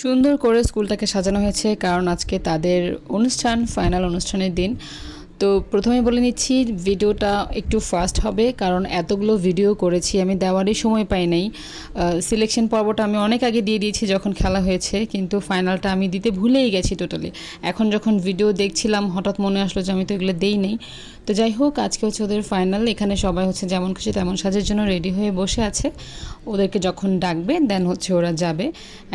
সুন্দর করে স্কুলটাকে সাজানো হয়েছে কারণ আজকে তাদের অনুষ্ঠান ফাইনাল অনুষ্ঠানের দিন। তো প্রথমে বলে নিচ্ছি, ভিডিওটা একটু ফাস্ট হবে, কারণ এতগুলো ভিডিও করেছি, আমি দেওয়ারই সময় পাই নাই। সিলেকশন পর্বটা আমি অনেক আগে দিয়ে দিয়েছি যখন খেলা হয়েছে, কিন্তু ফাইনালটা আমি দিতে ভুলেই গেছি টোটালি এখন যখন ভিডিও দেখছিলাম, হঠাৎ মনে আসলো যে আমি তো এগুলো দেই নেই। তো যাই হোক, আজকে হচ্ছে ওদের ফাইনাল এখানে সবাই হচ্ছে যেমন খুশি তেমন সাজের জন্য রেডি হয়ে বসে আছে। ওদেরকে যখন ডাকবে দেন হচ্ছে ওরা যাবে।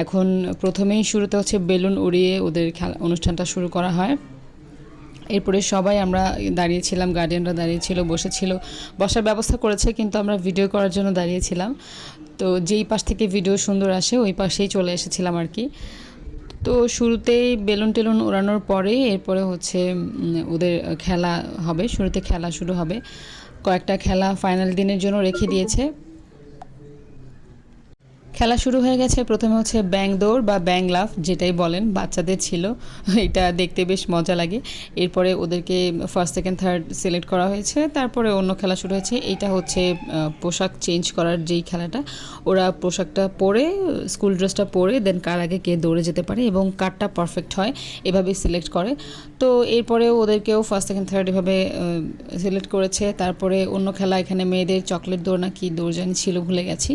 এখন প্রথমেই শুরুতে হচ্ছে বেলুন উড়িয়ে ওদের খেলা, অনুষ্ঠানটা শুরু করা হয়। এরপরে সবাই আমরা দাঁড়িয়েছিলাম গার্ডিয়ানরা দাঁড়িয়েছিল, বসেছিল। বসার ব্যবস্থা করেছে, কিন্তু আমরা ভিডিও করার জন্য দাঁড়িয়েছিলাম। তো যেই পাশ থেকে ভিডিও সুন্দর আসে, ওই পাশেই চলে এসেছিলাম আর কি। তো শুরুতেই বেলুন টেলুন ওড়ানোর পরে, এরপরে হচ্ছে ওদের খেলা হবে, শুরুতে খেলা শুরু হবে। কয়েকটা খেলা ফাইনাল দিনের জন্য রেখে দিয়েছে। খেলা শুরু হয়ে গেছে। প্রথমে হচ্ছে ব্যাং দৌড় বা ব্যাং লাফ যেটাই বলেন, বাচ্চাদের ছিল। এটা দেখতে বেশ মজা লাগে। এরপরে ওদেরকে ফার্স্ট সেকেন্ড থার্ড সিলেক্ট করা হয়েছে। তারপরে অন্য খেলা শুরু হয়েছে। এইটা হচ্ছে পোশাক চেঞ্জ করার যেই খেলাটা, ওরা পোশাকটা পরে স্কুল ড্রেসটা পরে দেন কার আগে কে দৌড়ে যেতে পারে এবং কারটা পারফেক্ট হয়, এভাবে সিলেক্ট করে। তো এরপরে ওদেরকেও ফার্স্ট সেকেন্ড থার্ড এভাবে সিলেক্ট করেছে। তারপরে অন্য খেলা, এখানে মেয়েদের চকলেট দৌড় না কি দৌড় জানি ছিল ভুলে গেছি।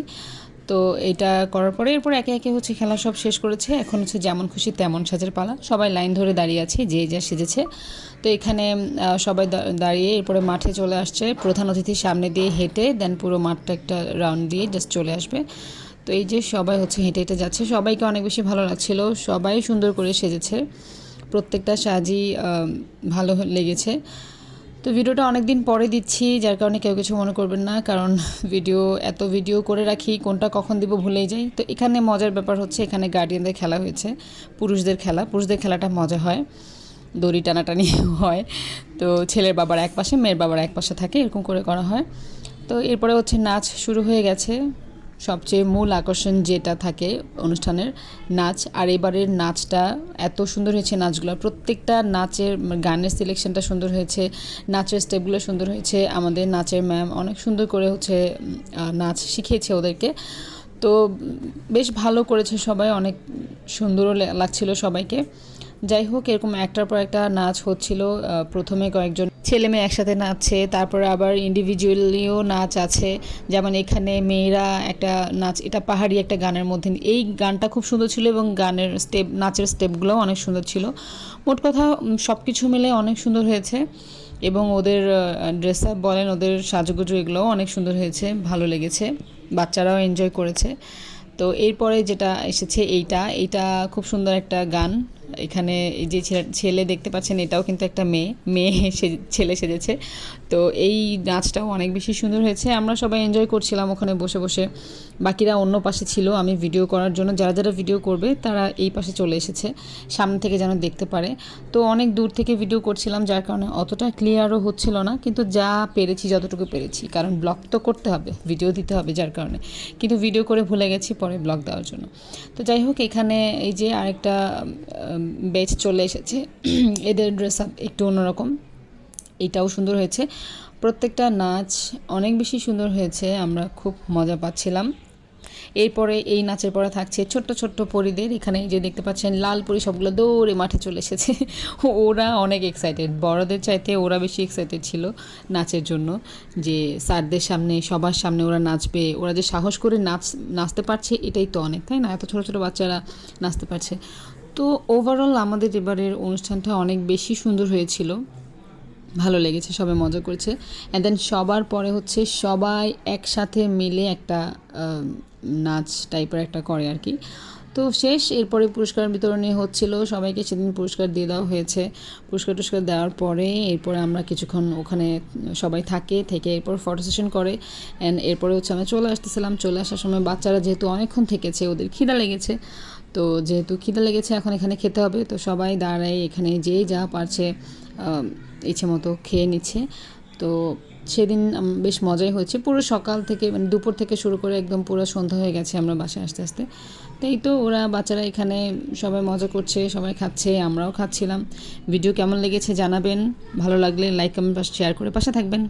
তো এটা করার পরে এরপর একে একে হচ্ছে খেলা সব শেষ করেছে। এখন হচ্ছে যেমন খুশি তেমন সাজের পালা। সবাই লাইন ধরে দাঁড়িয়ে আছে, যে যা সেজেছে। তো এখানে সবাই দাঁড়িয়ে এরপরে মাঠে চলে আসছে। প্রধান অতিথির সামনে দিয়ে হেঁটে দেন পুরো মাঠটা একটা রাউন্ড দিয়ে জাস্ট চলে আসবে। তো এই যে সবাই হচ্ছে হেঁটে হেঁটে যাচ্ছে। সবাইকে অনেক বেশি ভালো লাগছিল। সবাই সুন্দর করে সেজেছে। প্রত্যেকটা সাজই ভালো লেগেছে। তো ভিডিওটা অনেক দিন পরে দিচ্ছি, যার কারণে কেউ কিছু মনে করবেন না, কারণ ভিডিও, এত ভিডিও করে রাখি, কোনটা কখন দিব ভুলেই যাই। তো এখানে মজার ব্যাপার হচ্ছে, এখানে গার্ডিয়ানদের খেলা হয়েছে, পুরুষদের খেলা। পুরুষদের খেলাটা মজা হয়, দড়ি টানাটানি হয়। তো ছেলের বাবার এক পাশে, মেয়ের বাবার এক পাশে থাকে, এরকম করে করা হয়। তো এরপরে হচ্ছে নাচ শুরু হয়ে গেছে। সবচেয়ে মূল আকর্ষণ যেটা থাকে অনুষ্ঠানের নাচ, আর এবারের নাচটা এত সুন্দর হয়েছে নাচগুলো। প্রত্যেকটা নাচের গানের সিলেকশনটা সুন্দর হয়েছে, নাচের স্টেপগুলো সুন্দর হয়েছে। আমাদের নাচের ম্যাম অনেক সুন্দর করে হচ্ছে নাচ শিখিয়েছে ওদেরকে। তো বেশ ভালো করেছে সবাই, অনেক সুন্দরও লাগছিল সবাইকে। যাই হোক, এরকম একটার পর একটা নাচ হচ্ছিল প্রথমে কয়েকজন ছেলে মেয়ে একসাথে নাচছে, তারপরে আবার ইন্ডিভিজুয়ালিও নাচ আছে। যেমন এখানে মেয়েরা একটা নাচ, এটা পাহাড়ি একটা গানের মধ্যে এই গানটা খুব সুন্দর ছিল এবং গানের স্টেপ, নাচের স্টেপগুলোও অনেক সুন্দর ছিল। মোট কথা সব কিছু মিলে অনেক সুন্দর হয়েছে এবং ওদের ড্রেস আপ বলেন, ওদের সাজুগুজু এগুলোও অনেক সুন্দর হয়েছে, ভালো লেগেছে, বাচ্চারাও এনজয় করেছে। তো এরপরে যেটা এসেছে, এইটা। এইটা খুব সুন্দর একটা গান। এখানে এই যে ছেলে- দেখতে পাচ্ছেন, এটাও কিন্তু একটা মেয়ে মেয়ে ছেলে সেজেছে। তো এই নাচটাও অনেক বেশি সুন্দর হয়েছে। আমরা সবাই এনজয় করছিলাম ওখানে বসে বসে। বাকিরা অন্য পাশে ছিল আমি ভিডিও করার জন্য। যারা যারা ভিডিও করবে, তারা এই পাশে চলে এসেছে। সামনে থেকে যেন দেখতে পারে। তো অনেক দূর থেকে ভিডিও করছিলাম, যার কারণে অতটা ক্লিয়ারও হচ্ছিল না। কিন্তু যা পেরেছি, যতটুকু পেরেছি। কারণ ব্লগ তো করতে হবে ভিডিও দিতে হবে যার কারণে। কিন্তু ভিডিও করে ভুলে গেছি, পরে ব্লগ দেওয়ার জন্য। তো যাই হোক, এখানে এই যে আরেকটা বেচ চলে এসেছে। এদের ড্রেস আপ একটু অন্যরকম। এটাও সুন্দর হয়েছে। প্রত্যেকটা নাচ অনেক বেশি সুন্দর হয়েছে, আমরা খুব মজা পাচ্ছিলাম। এরপরে এই নাচের পরে থাকছে ছোট্ট ছোট্ট পরিদের। এখানে যে দেখতে পাচ্ছেন, লাল পরি সবগুলো দৌড়ে মাঠে চলে এসেছে। ওরা অনেক এক্সাইটেড বড়দের চাইতে ওরা বেশি এক্সাইটেড ছিল নাচের জন্য। যে স্যারদের সামনে, সবার সামনে ওরা নাচবে, ওরা যে সাহস করে নাচ, নাচতে পারছে, এটাই তো অনেক, তাই না? এত ছোটো ছোটো বাচ্চারা নাচতে পারছে। তো ওভারঅল আমাদের এবারের অনুষ্ঠানটা অনেক বেশি সুন্দর হয়েছিল। ভালো লেগেছে, সবাই মজা করেছে। অ্যান্ড দেন সবার পরে হচ্ছে সবাই একসাথে মিলে একটা নাচ টাইপের একটা করে আর কি। তো শেষ, এরপরে পুরস্কার বিতরণী হচ্ছিল, সবাইকে সেদিন পুরস্কার দিয়ে দেওয়া হয়েছে। পুরস্কার টুস্কার দেওয়ার পরে এরপরে আমরা কিছুক্ষণ ওখানে সবাই থাকে, থেকে এরপর ফটো সেশন করে অ্যান্ড এরপরে হচ্ছে আমরা চলে আসতেছিলাম। চলে আসার সময় বাচ্চারা যেহেতু অনেকক্ষণ থেকেছে, ওদের খিদা লেগেছে, তো যেহেতু খিদা লেগেছে, এখন এখানে খেতে হবে। তো সবাই দাঁড়ায়, এখানে যেই যা পারছে ইচ্ছে মতো খেয়ে নিচ্ছে। তো সেদিন বেশ মজাই হয়েছে। পুরো সকাল থেকে মানে দুপুর থেকে শুরু করে একদম পুরো সন্ধ্যা হয়ে গেছে আমরা বাসায় আস্তে আস্তে। তাই তো ওরা, বাচ্চারা এখানে সবাই মজা করছে, সবাই খাচ্ছে, আমরাও খাচ্ছিলাম। ভিডিও কেমন লেগেছে জানাবেন। ভালো লাগলে লাইক কমেন্ট শেয়ার করে পাশে থাকবেন।